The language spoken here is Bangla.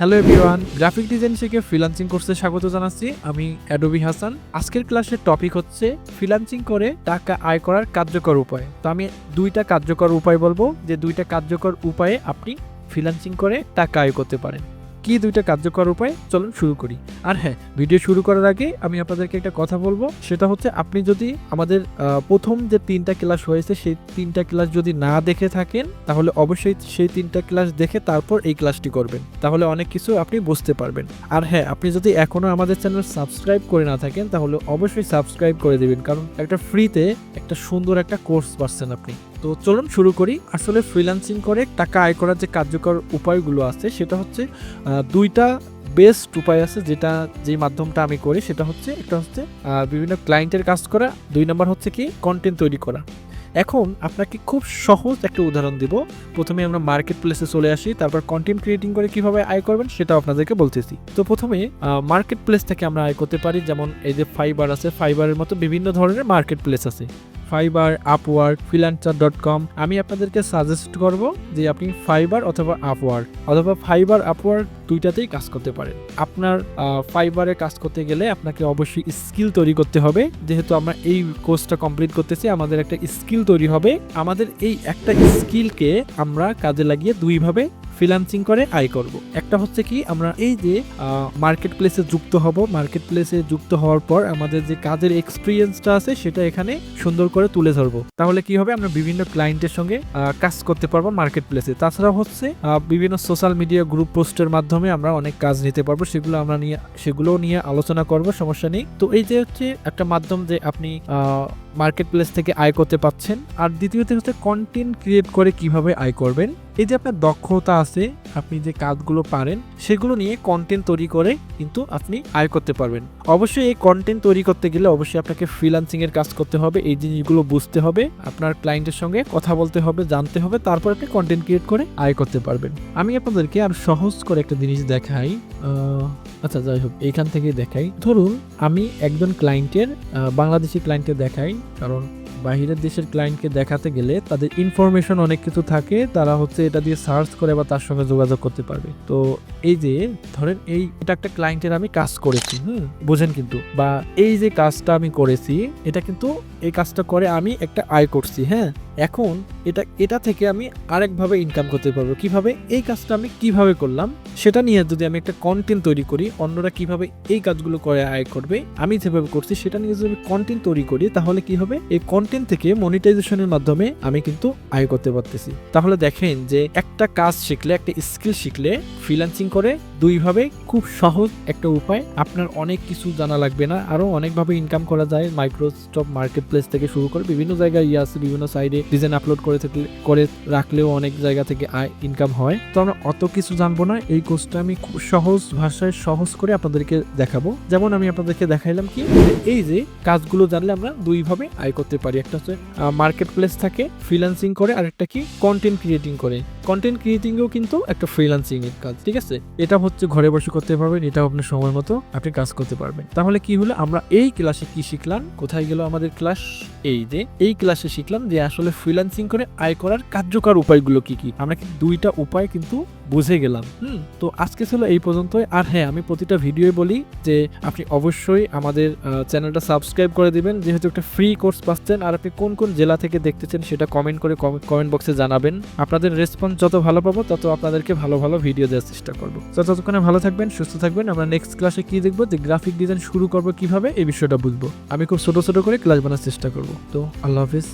হ্যালো এভরিওয়ান গ্রাফিক ডিজাইন শিখে ফ্রিল্যান্সিং কোর্সে স্বাগত জানাচ্ছি আমি অ্যাডোবি হাসান আজকের ক্লাসের টপিক হচ্ছে ফ্রিল্যান্সিং করে টাকা আয় করার কার্যকর উপায়। তো আমি দুইটা কার্যকর উপায় বলব। যে দুইটা কার্যকর উপায়ে আপনি ফ্রিল্যান্সিং করে টাকা আয় করতে পারেন। কি দুইটা কার্যকর উপায়? চলুন শুরু করি। আর হ্যাঁ ভিডিও শুরু করার আগে আমি আপনাদেরকে একটা কথা বলব। সেটা হচ্ছে আপনি যদি আমাদের প্রথম যে তিনটা ক্লাস হয়েছে, সেই তিনটা ক্লাস যদি না দেখে থাকেন, তাহলে অবশ্যই সেই তিনটা ক্লাস দেখে তারপর এই ক্লাসটি করবেন। তাহলে অনেক কিছু আপনি বুঝতে পারবেন। আর হ্যাঁ আপনি যদি এখনও আমাদের চ্যানেল সাবস্ক্রাইব করে না থাকেন, তাহলে অবশ্যই সাবস্ক্রাইব করে দেবেন। কারণ একটা ফ্রিতে একটা সুন্দর একটা কোর্স পাচ্ছেন আপনি। তো চলুন শুরু করি। আসলে ফ্রিল্যান্সিং করে টাকা আয় করার যে কার্যকর উপায়গুলো আছে, সেটা হচ্ছে দুইটা বেস্ট উপায় আছে যেটা যেই মাধ্যমটা আমি করি, সেটা হচ্ছে, একটা হচ্ছে বিভিন্ন ক্লায়েন্টের কাজ করা, দুই নম্বর হচ্ছে কি কন্টেন্ট তৈরি করা। এখন আপনাকে খুব সহজ একটা উদাহরণ দিব। প্রথমে আমরা মার্কেট প্লেসে চলে আসি, তারপর কন্টেন্ট ক্রিয়েটিং করে কীভাবে আয় করবেন সেটা আপনাদেরকে বলতেছি। তো প্রথমে মার্কেট প্লেস থেকে আমরা আয় করতে পারি, যেমন এই যে ফাইবার আছে ফাইবারের মতো বিভিন্ন ধরনের মার্কেট প্লেস আছে। Fiverr Upwork Freelancer dot com আমি আপনাদেরকে সাজেস্ট করব যে আপনি ফাইবার অথবা আপওয়ার্ক অথবা ফাইবার আপওয়ার্ক দুইটাতেই কাজ করতে পারেন। আপনার ফাইবারে কাজ করতে গেলে আপনাকে অবশ্যই স্কিল তৈরি করতে হবে। যেহেতু আমরা এই কোর্সটা কমপ্লিট করতেছি, আমাদের একটা স্কিল তৈরি হবে। আমাদের এই একটা স্কিলকে আমরা কাজে লাগিয়ে দুইভাবে ফ্রিল্যান্সিং করে, আয় করব। একটা হচ্ছে কি, আমরা এই যে মার্কেট প্লেসে যুক্ত হব মার্কেট প্লেসে যুক্ত হওয়ার পর আমাদের যে কাজের এক্সপিরিয়েন্সটা আছে, সেটা এখানে সুন্দর করে তুলে ধরবো। তাহলে কি হবে, আমরা বিভিন্ন ক্লায়েন্টের সঙ্গে কাজ করতে পারব মার্কেট প্লেসে তাছাড়া হচ্ছে বিভিন্ন সোশ্যাল মিডিয়া গ্রুপ পোস্টের মাধ্যমে আমরা অনেক কাজ নিতে পারব, সেগুলো আমরা নিয়ে সেগুলো নিয়ে আলোচনা করব, সমস্যা নেই। তো এই যে হচ্ছে, একটা মাধ্যম যে আপনি মার্কেট প্লেস থেকে আয় করতে পাচ্ছেন, আর দ্বিতীয়ত হচ্ছে কন্টেন্ট ক্রিয়েট করে কীভাবে আয় করবেন এই যে আপনার দক্ষতা আছে, আপনি যে কাজগুলো পারেন, সেগুলো নিয়ে কন্টেন্ট তৈরি করে কিন্তু আপনি আয় করতে পারবেন। অবশ্যই এই কন্টেন্ট তৈরি করতে গেলে অবশ্যই আপনাকে ফ্রিল্যান্সিং এর কাজ করতে হবে, এই জিনিসগুলো বুঝতে হবে, আপনার ক্লায়েন্টের সঙ্গে কথা বলতে হবে, জানতে হবে, তারপর আপনি কন্টেন্ট ক্রিয়েট করে আয় করতে পারবেন। আমি আপনাদেরকে আর সহজ করে একটা জিনিস দেখাই আচ্ছা যাই হোক, এইখান থেকে দেখাই। ধরুন, আমি একজন ক্লায়েন্টের বাংলাদেশি ক্লায়েন্টের দেখাই, কারণ বাইরের দেশের ক্লায়েন্টকে দেখাতে গেলে তাদের ইনফরমেশন অনেক কিছু থাকে, তারা হচ্ছে এটা দিয়ে সার্চ করে বা তার সঙ্গে যোগাযোগ করতে পারবে। তো এই যে, ধরেন এই, এটা একটা ক্লায়েন্টের আমি কাজ করেছি, হুম? বোঝেন কিন্তু। বা এই যে কাজটা আমি করেছি, এটা কিন্তু এই কাজটা করে আমি একটা আয় করছি হ্যাঁ? এখন এটা এটা থেকে আমি আরেকভাবে ইনকাম করতে পারব। কীভাবে? এই কাজটা আমি কীভাবে করলাম? সেটা নিয়ে যদি আমি একটা কন্টেন্ট তৈরি করি, অন্যরা কীভাবে এই কাজগুলো করে আয় করবে, আমি যেভাবে করছি সেটা নিয়ে যদি আমি কন্টেন্ট তৈরি করি, তাহলে কি হবে? এই কন্টেন্ট থেকে মনিটাইজেশনের মাধ্যমে আমি কিন্তু আয় করতে পারতেছি। তাহলে দেখেন যে একটা কাজ শিখলে, একটা স্কিল শিখলে ফ্রিল্যান্সিং করে দুইভাবে খুব সহজ একটা উপায়। আপনার অনেক কিছু জানা লাগবে না। আরও অনেকভাবে ইনকাম করা যায়। মাইক্রোস্টপ মার্কেট প্লেস থেকে শুরু করে বিভিন্ন জায়গায় ইয়ে আছে, বিভিন্ন সাইডে ডিজাইন আপলোড করে থাকলে, করে রাখলেও অনেক জায়গা থেকে আয় ইনকাম হয়। তো আমরা অত কিছু জানব না। এই কোর্সটা আমি খুব সহজ ভাষায় সহজ করে আপনাদেরকে দেখাবো। যেমন আমি আপনাদেরকে দেখাইলাম কি এই যে কাজগুলো জানলে আমরা দুইভাবে আয় করতে পারি। একটা হচ্ছে মার্কেট প্লেস থাকে ফ্রিল্যান্সিং করে, আর একটা কি কন্টেন্ট ক্রিয়েটিং করে। কন্টেন্ট ক্রিয়েটিংও কিন্তু একটা ফ্রিল্যান্সিং এর কাজ, ঠিক আছে? এটা হচ্ছে ঘরে বসে করতে পারবেন, এটাও আপনার সময় মতো আপনি কাজ করতে পারবেন। তাহলে কি হলো, আমরা এই ক্লাসে কি শিখলাম? কোথায় গেল আমাদের ক্লাস এই যে, এই ক্লাসে শিখলাম যে আসলে ফ্রিল্যান্সিং করে আয় করার কার্যকর উপায়গুলো কি কি? আমরা কিন্তু দুইটা উপায় কিন্তু বুঝে গেলাম। হুম। তো আজকে ছিল এই পর্যন্তই। আর হ্যাঁ আমি প্রতিটা ভিডিওই বলি যে আপনি অবশ্যই আমাদের চ্যানেলটা সাবস্ক্রাইব করে দিবেন। যেহেতু একটা ফ্রি কোর্স পাচ্ছেন আর আপনি কোন কোন জেলা থেকে দেখতেছেন সেটা কমেন্ট করে কমেন্ট বক্সে জানাবেন। আপনাদের রেসপন্স যত ভালো পাবো তত আপনাদেরকে ভালো ভালো ভিডিও দেওয়ার চেষ্টা করব। তো ততক্ষণে ভালো থাকবেন সুস্থ থাকবেন। আমরা নেক্সট ক্লাসে কি দেখব? যে গ্রাফিক ডিজাইন শুরু করব কীভাবে এই বিষয়টা বুঝব। আমি খুব ছোট ছোট করে ক্লাস বানার চেষ্টা করব। তো আল্লাহ হাফিজ।